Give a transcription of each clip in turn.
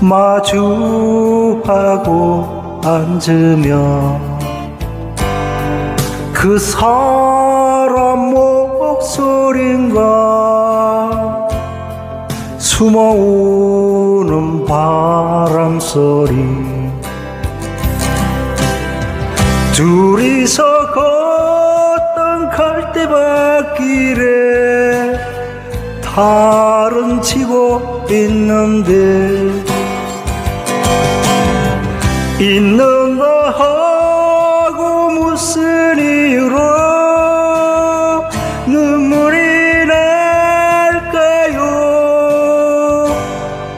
마주하고 앉으며 그 사람 목소린가 숨어오는 바람 소리. 둘이서 걷던 갈대밭길에 달은 치고 있는데 있는가 하고 무슨 이유로 눈물이 날까요?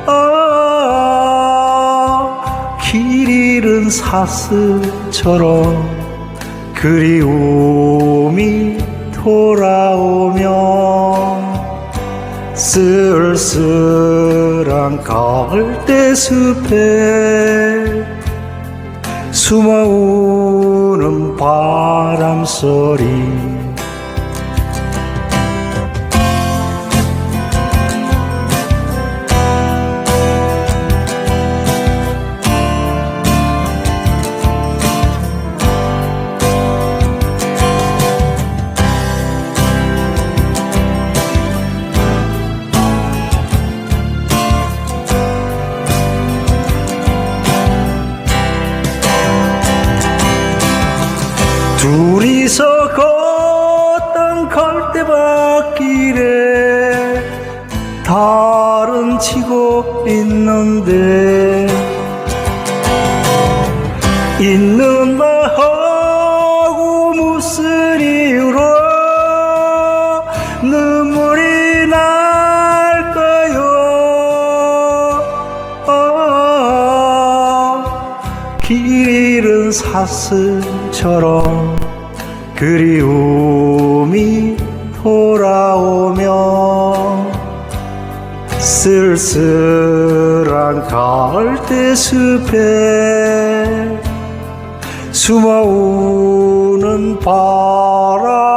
아, 길 잃은 사슴처럼 그리움이 돌아오며 쓸쓸한 갈대숲에 숨어오는 바람 소리 둘이서 걷던 갈대밭길에 달은 치고 있는데 있는다 하고 무슨 이유로 눈물이 날까요? 아, 길잃 은 사슴처럼 그리움이 돌아오며 쓸쓸한 갈대숲에 숨어오는 바람